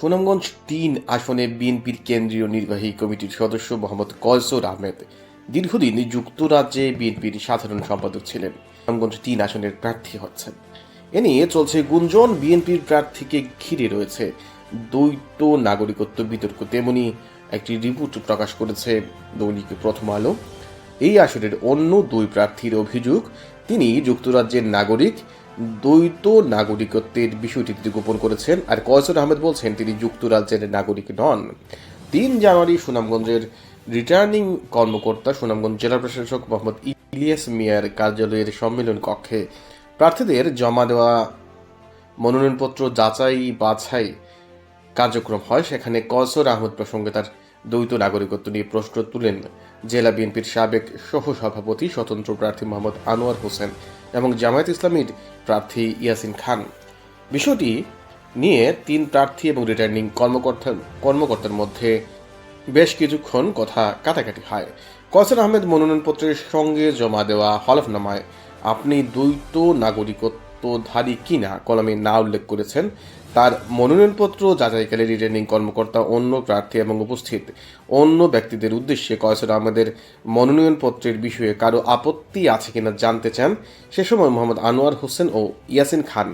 সুনামগঞ্জ তিন আসনে বিএনপির কেন্দ্রীয় নির্বাহী কমিটির সদস্য মোহাম্মদ কয়সর আহমেদ দীর্ঘদিন যুক্তরাজ্যে বিএনপির সাধারণ সম্পাদক ছিলেন। সুনামগঞ্জ তিন আসনের প্রার্থী হচ্ছেন। এ নিয়ে চলছে গুঞ্জন। বিএনপির প্রার্থীকে ঘিরে রয়েছে দ্বৈত নাগরিকত্ব বিতর্ক। তেমনি একটি রিপোর্ট প্রকাশ করেছে দৈনিক প্রথম আলো। এই আসনের অন্য দুই প্রার্থীর অভিযোগ, তিনি যুক্তরাজ্যের নাগরিক দ্বৈত নাগরিকত্বের বিষয়টি তিনি গোপন করেছেন। আর কয়সর আহমেদ বলছেন, তিনি যুক্তরাজ্যের নাগরিক নন। তিন জানুয়ারি সুনামগঞ্জের রিটার্নিং কর্মকর্তা, সুনামগঞ্জ জেলা প্রশাসক মোহাম্মদ ইলিয়াস মিয়ার কার্যালয়ের সম্মেলন কক্ষে প্রার্থীদের জমা দেওয়া মনোনয়নপত্র যাচাই বাছাই কার্যক্রম হয়। সেখানে কসর আহমদ প্রসঙ্গে তার দ্বৈত নাগরিকত্ব নিয়ে প্রশ্ন তুলেন জেলা বিএনপির সাবেক সহসভাপতি স্বতন্ত্র প্রার্থী মোহাম্মদ আনোয়ার হোসেন এবং জামায়াত ইসলামীর প্রার্থী ইয়াসিন খান। বিষয়টি নিয়ে তিন প্রার্থী এবং রিটার্নিং কর্মকর্তা কর্মকর্তার মধ্যে বেশ কিছুক্ষণ কথা কাটাকাটি হয়। কসর আহমেদ মনোনয়নপত্রের সঙ্গে জমা দেওয়া হলফনামায়, আপনি দ্বৈত নাগরিকত্বধারী কিনা কলমে না উল্লেখ করেছেন, তার মনোনয়নপত্র যাচাইকালে রিটার্নিং কর্মকর্তা অন্য প্রার্থী এবং উপস্থিত অন্য ব্যক্তিদের উদ্দেশ্যে কয়সর আহমেদের মনোনয়নপত্রের বিষয়ে কারও আপত্তি আছে কিনা জানতে চান, সে সময় মোহাম্মদ আনোয়ার হোসেন ও ইয়াসিন খান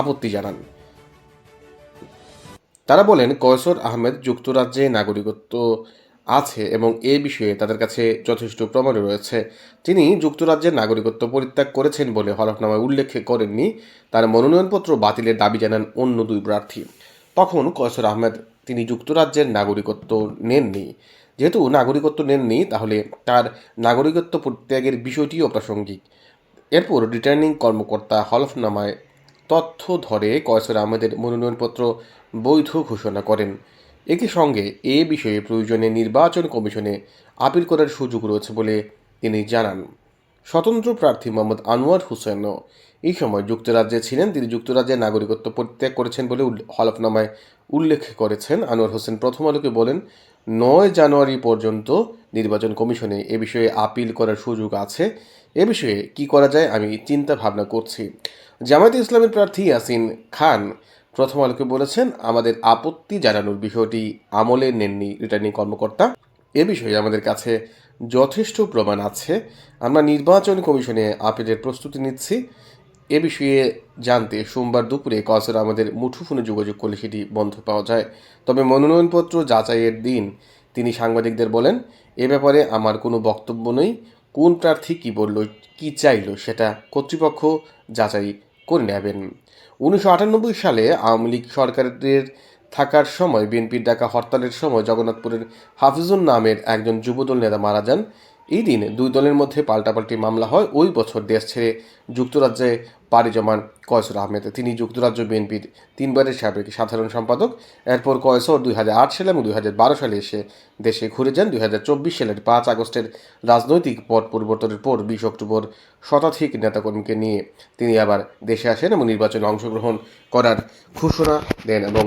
আপত্তি জানান। তারা বলেন, কয়সর আহমেদ যুক্তরাজ্যে নাগরিকত্ব আছে এবং এ বিষয়ে তাদের কাছে যথেষ্ট প্রমাণ রয়েছে। তিনি যুক্তরাজ্যের নাগরিকত্ব পরিত্যাগ করেছেন বলে হলফনামায় উল্লেখ করেননি। তার মনোনয়নপত্র বাতিলের দাবি জানান অন্য দুই প্রার্থী। তখন কয়সর আহমেদ, তিনি যুক্তরাজ্যের নাগরিকত্ব নেননি। যেহেতু নাগরিকত্ব নেননি, তাহলে তার নাগরিকত্ব পরিত্যাগের বিষয়টিও প্রাসঙ্গিক। এরপর রিটার্নিং কর্মকর্তা হলফনামায় তথ্য ধরে কয়সর আহমেদের মনোনয়নপত্র বৈধ ঘোষণা করেন। একই সঙ্গে এ বিষয়ে প্রয়োজনে নির্বাচন কমিশনে আপিল করার সুযোগ রয়েছে বলে তিনি জানান। স্বতন্ত্র প্রার্থী মোহাম্মদ আনোয়ার হোসেনও এই সময় যুক্তরাজ্যে ছিলেন। তিনি যুক্তরাজ্যের নাগরিকত্ব পরিত্যাগ করেছেন বলে হলফনামায় উল্লেখ করেছেন। আনোয়ার হোসেন প্রথম আলোকে বলেন, নয় জানুয়ারি পর্যন্ত নির্বাচন কমিশনে এ বিষয়ে আপিল করার সুযোগ আছে। এ বিষয়ে কি করা যায় আমি চিন্তা ভাবনা করছি। জামায়াতে ইসলামের প্রার্থী ইয়াসিন খান প্রথম আলোকে বলেছেন, আমাদের আপত্তি জানানোর বিষয়টি আমলে নেননি রিটার্নিং কর্মকর্তা। এ বিষয়ে আমাদের কাছে যথেষ্ট প্রমাণ আছে। আমরা নির্বাচন কমিশনে আপিলের প্রস্তুতি নিচ্ছি। এ বিষয়ে জানতে সোমবার দুপুরে কসর আমাদের মুঠোফোনে যোগাযোগ করলে সেটি বন্ধ পাওয়া যায়। তবে মনোনয়নপত্র যাচাইয়ের দিন তিনি সাংবাদিকদের বলেন, এ ব্যাপারে আমার কোনো বক্তব্য নেই। কোন প্রার্থী কী বলল, কী চাইল সেটা কর্তৃপক্ষ যাচাই করে নেবেন। উনিশশো আটানব্বই সালে আওয়ামী লীগ সরকারের থাকার সময় বিএনপির ডাকা হরতালের সময় জগন্নাথপুরের হাফিজুল নামের একজন যুবদল নেতা মারা যান। এই দিন দুই দলের মধ্যে পাল্টাপাল্টি মামলা হয়। ওই বছর দেশ ছেড়ে যুক্তরাজ্যে পাড়ি জমান কয়সর আহমেদ। তিনি যুক্তরাজ্য বিএনপির তিনবারের সাবেক সাধারণ সম্পাদক। এরপর কয়সর দুই হাজার আট সালে এবং দুই হাজার বারো সালে এসে দেশে ঘুরে যান। দুই হাজার চব্বিশ সালের পাঁচ আগস্টের রাজনৈতিক পট পরিবর্তনের পর বিশ অক্টোবর শতাধিক নেতাকর্মীকে নিয়ে তিনি আবার দেশে আসেন এবং নির্বাচনে অংশগ্রহণ করার ঘোষণা দেন এবং